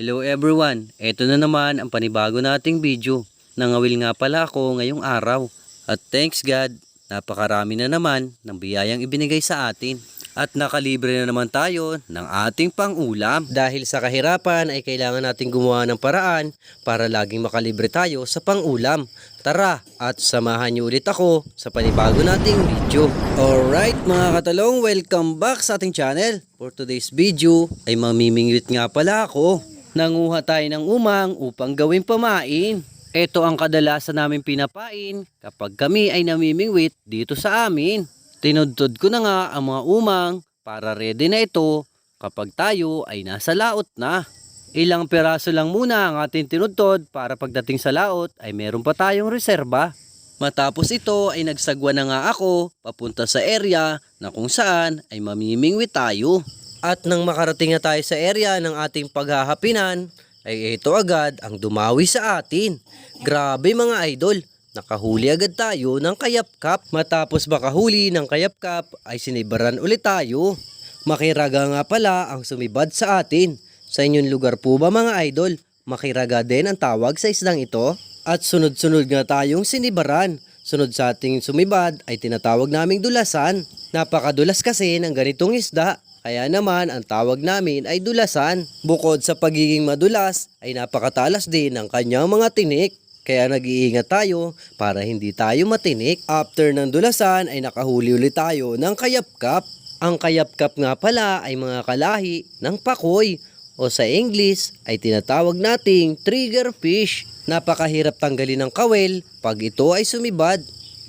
Hello everyone, eto na naman ang panibago nating video. Nangawil nga pala ako ngayong araw. At thanks God, napakarami na naman ng biyayang ibinigay sa atin. At nakalibre na naman tayo ng ating pangulam. Dahil sa kahirapan ay kailangan nating gumawa ng paraan para laging makalibre tayo sa pangulam. Tara at samahan niyo ulit ako sa panibago nating video. Alright mga katalong, welcome back sa ating channel. For today's video ay mamimingwit nga pala ako. Nanguha tayo ng umang upang gawing pamain. Ito ang kadalasan namin pinapain kapag kami ay namimingwit dito sa amin. Tinudtod ko na nga ang mga umang para ready na ito kapag tayo ay nasa laot na. Ilang piraso lang muna ang ating tinudtod para pagdating sa laot ay meron pa tayong reserba. Matapos ito ay nagsagwa na nga ako papunta sa area na kung saan ay mamimingwit tayo. At nang makarating na tayo sa area ng ating paghahapinan, ay ito agad ang dumawi sa atin. Grabe mga idol, nakahuli agad tayo ng kayapkap. Matapos makahuli ng kayapkap ay sinibaran ulit tayo. Makiraga nga pala ang sumibad sa atin. Sa inyong lugar po ba mga idol, makiraga din ang tawag sa isdang ito? At sunod-sunod nga tayong sinibaran. Sunod sa ating sumibad ay tinatawag naming dulasan. Napakadulas kasi ng ganitong isda. Kaya naman ang tawag namin ay dulasan. Bukod sa pagiging madulas ay napakatalas din ng kanyang mga tinik. Kaya nag-iingat tayo para hindi tayo matinik. After ng dulasan ay nakahuli ulit tayo ng kayapkap. Ang kayapkap nga pala ay mga kalahi ng pakoy o sa English ay tinatawag nating trigger fish. Napakahirap tanggalin ng kawel pag ito ay sumibad.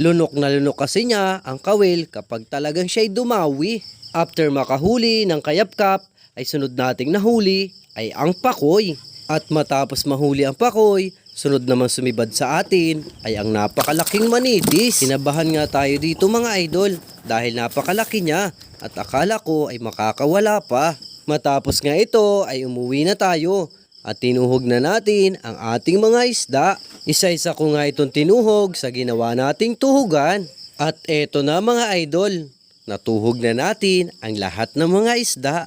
Lunok na lunok kasi niya ang kawel kapag talagang siya'y dumawi. After makahuli ng kayapkap ay sunod nating nahuli ay ang pakoy. At matapos mahuli ang pakoy, sunod naman sumibad sa atin ay ang napakalaking manitis. Sinabahan nga tayo dito mga idol dahil napakalaki niya at akala ko ay makakawala pa. Matapos nga ito ay umuwi na tayo at tinuhog na natin ang ating mga isda. Isa-isa ko nga itong tinuhog sa ginawa nating tuhugan. At eto na mga idol, natuhog na natin ang lahat ng mga isda.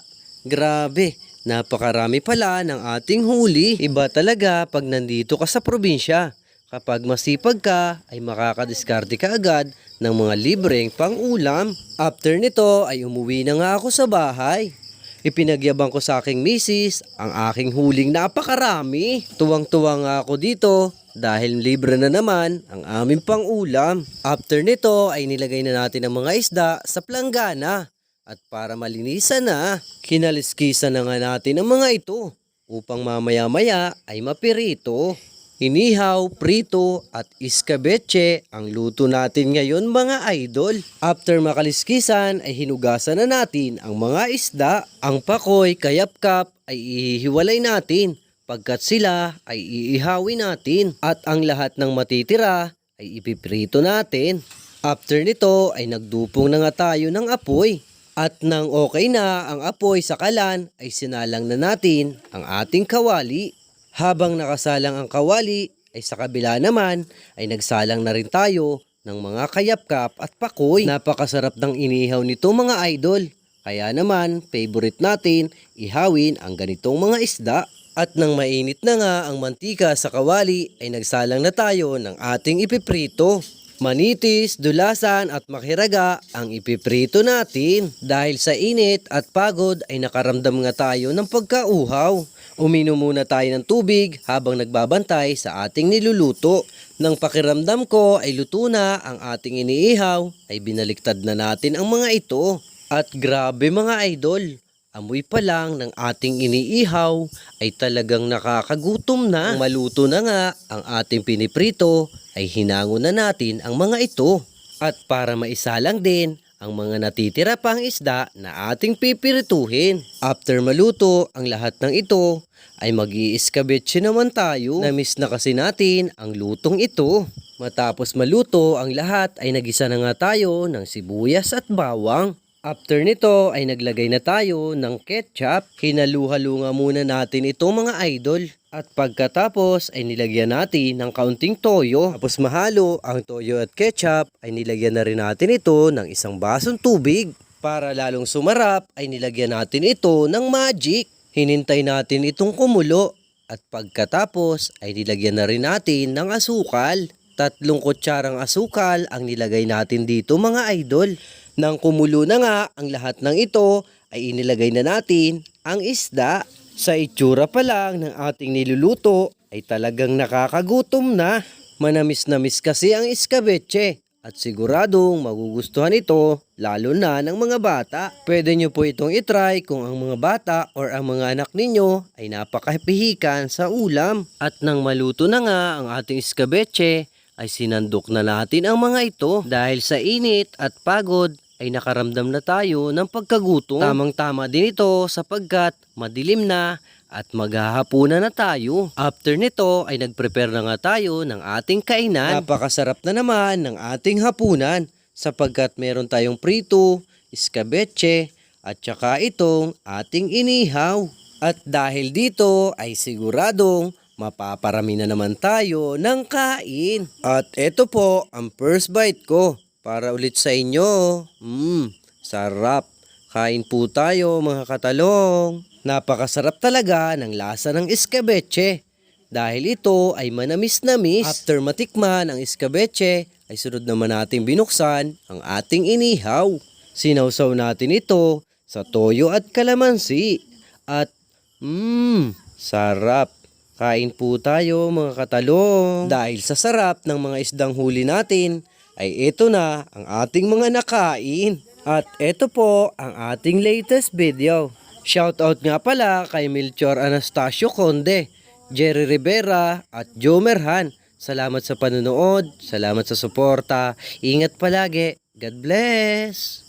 Grabe, napakarami pala ng ating huli. Iba talaga pag nandito ka sa probinsya. Kapag masipag ka, ay makakadiskarte ka agad ng mga libreng pang-ulam. After nito ay umuwi na nga ako sa bahay. Ipinagyabang ko sa aking misis ang aking huling napakarami. Tuwang-tuwa nga ako dito dahil libre na naman ang aming pang-ulam. After nito ay nilagay na natin ang mga isda sa planggana. At para malinisan na, kinaliskisan na nga natin ang mga ito upang mamaya-maya ay mapirito. Inihaw, prito at iskabeche ang luto natin ngayon mga idol. After makaliskisan ay hinugasan na natin ang mga isda. Ang pakoy, kayapkap ay ihihiwalay natin pagkat sila ay iihawin natin. At ang lahat ng matitira ay ipiprito natin. After nito ay nagdupong na nga tayo ng apoy. At nang okay na ang apoy sa kalan ay sinalang na natin ang ating kawali. Habang nakasalang ang kawali ay sa kabila naman ay nagsalang na rin tayo ng mga kayapkap at pakoy. Napakasarap ng inihaw nito mga idol. Kaya naman favorite natin ihawin ang ganitong mga isda. At nang mainit na nga ang mantika sa kawali ay nagsalang na tayo ng ating ipiprito. Manitis, dulasan at makiraga ang ipiprito natin. Dahil sa init at pagod ay nakaramdam nga tayo ng pagkauhaw. Uminom muna tayo ng tubig habang nagbabantay sa ating niluluto. Nang pakiramdam ko ay luto na ang ating iniihaw ay binaliktad na natin ang mga ito. At grabe mga idol, amoy pa lang ng ating iniihaw ay talagang nakakagutom na. Maluto na nga ang ating piniprito ay hinango na natin ang mga ito. At para maisalang din ang mga natitira pang isda na ating pipirituhin. After maluto ang lahat ng ito ay mag iiskabetse naman tayo. Namiss na kasi natin ang lutong ito. Matapos maluto ang lahat ay nagisa na nga tayo ng sibuyas at bawang. After nito ay naglagay na tayo ng ketchup. Hinaluhalo muna natin ito mga idol. At pagkatapos ay nilagyan natin ng kaunting toyo. Tapos mahalo ang toyo at ketchup ay nilagyan na rin natin ito ng isang basong tubig. Para lalong sumarap ay nilagyan natin ito ng magic. Hinintay natin itong kumulo at pagkatapos ay nilagyan na rin natin ng asukal. Tatlong kutsarang asukal ang nilagay natin dito mga idol. Nang kumulo na nga ang lahat ng ito ay inilagay na natin ang isda. Sa itsura pa lang ng ating niluluto ay talagang nakakagutom na. Manamis-namis kasi ang iskabeche at siguradong magugustuhan ito lalo na ng mga bata. Pwede nyo po itong itry kung ang mga bata or ang mga anak ninyo ay napakapihikan sa ulam. At nang maluto na nga ang ating iskabeche ay sinandok na natin ang mga ito dahil sa init at pagod ay nakaramdam na tayo ng pagkagutom. Tamang-tama din ito sapagkat madilim na at maghahapunan na tayo. After nito ay nagprepare na nga tayo ng ating kainan. Napakasarap na naman ng ating hapunan sapagkat meron tayong prito, iskabeche at saka itong ating inihaw. At dahil dito ay siguradong mapaparami na naman tayo ng kain. At ito po ang first bite ko para ulit sa inyo. Mmm, sarap. Kain po tayo mga katalong. Napakasarap talaga ng lasa ng iskabeche. Dahil ito ay manamis-namis. After matikman ang iskabeche, ay sunod naman nating binuksan ang ating inihaw. Sinawsaw natin ito sa toyo at kalamansi. At mmm, sarap. Kain po tayo mga katalong. Dahil sa sarap ng mga isdang huli natin, ay ito na ang ating mga nakain. At ito po ang ating latest video. Shoutout nga pala kay Melchor Anastasio Conde, Jerry Rivera at Joe Merhan. Salamat sa panonood, salamat sa suporta. Ingat palagi. God bless!